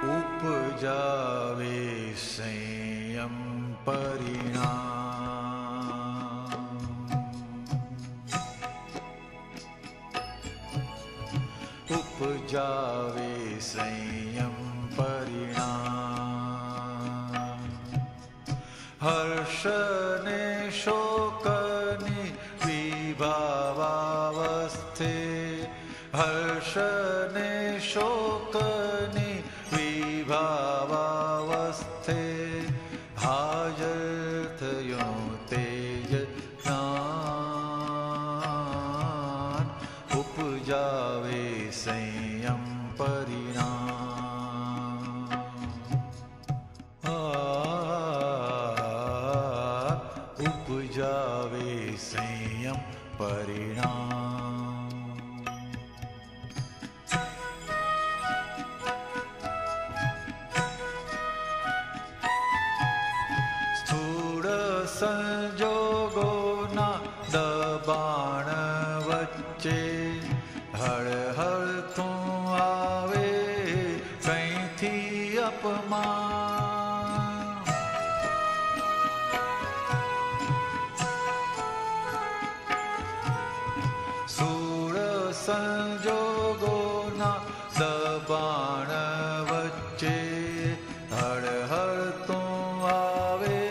उपजावे संयम परिणाम। उपजावे संयम परिणाम। हर्षने हाजर्थयो तेज उपजावे संयम परिणाम। आ, उपजावे संयम परिणाम દબાણ વચ્ચે હળહળ તું આવે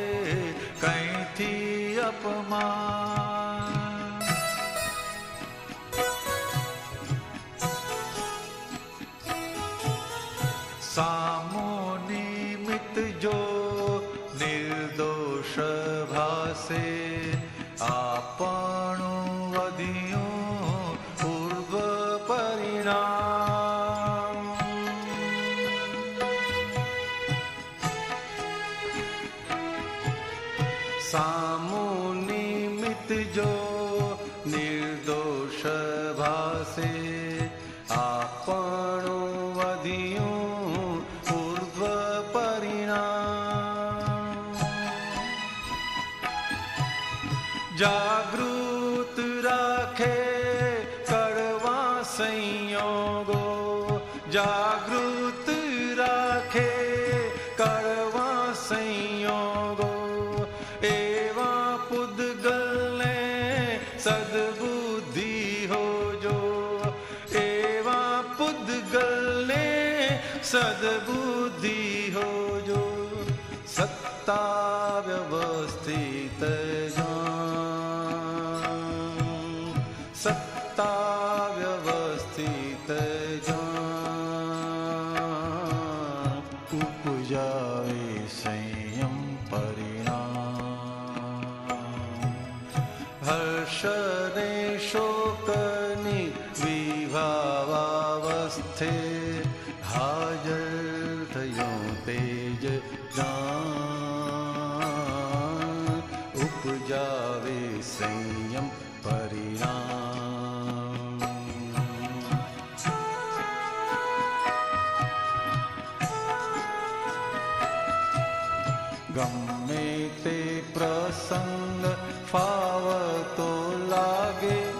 કઈથી અપમાન સામોનિમિત જો નિર્દોષ ભાસે આપણું सामुनिमित जो निर्दोष भासे आपणो पूर्व परिणा जागृत राखे कर्वा संयोगो जा સત્તા વ્યવસ્થિત સત્તા વ્યવસ્થિત ઉપજાવે સંયમ પરિણામ હર્ષ ને શોક जावे संयम परिणाम। गम्मे ते प्रसंग फाव तो लागे।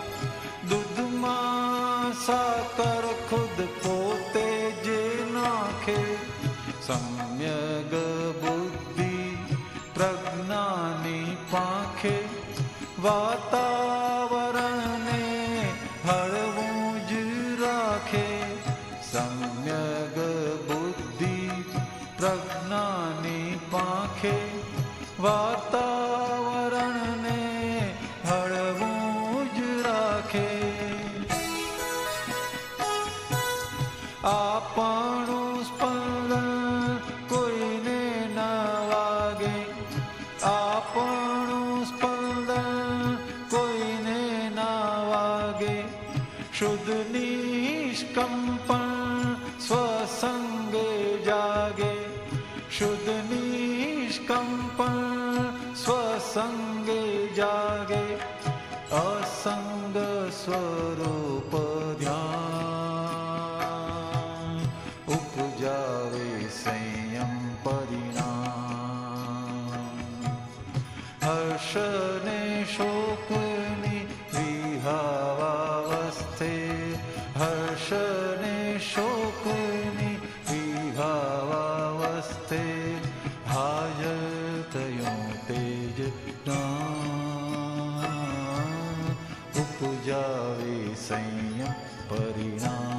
दूधमा साकर खुद पोते जे नाखे। सम्यग बुद्धि प्रज्ञानी पा वातावरणे हरव राखे सम्यग बुद्धि संज्ञानि पाखे वातावरण निष्कम्पण स्वसङ्गे जागे। शुद्ध निष्कम्पण स्वसङ्गे जागे। असंग स्वरूप ध्यान, उपजावे संयम परिणाम। हर्ष ने शोक ने विहार परिणाम